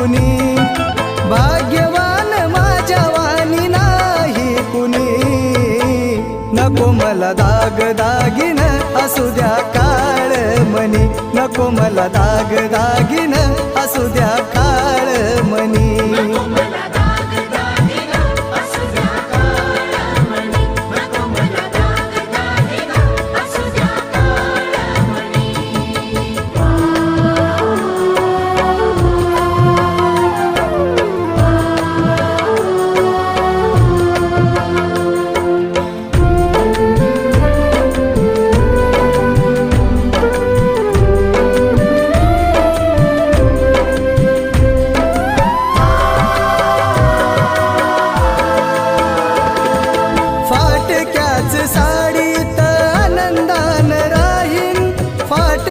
कुणी? भाग्यवान माझ्या वाणी नाही कुणी? नको मला दाग दागिन असू द्या काळ मनी. नको मला दाग दागिन असू द्या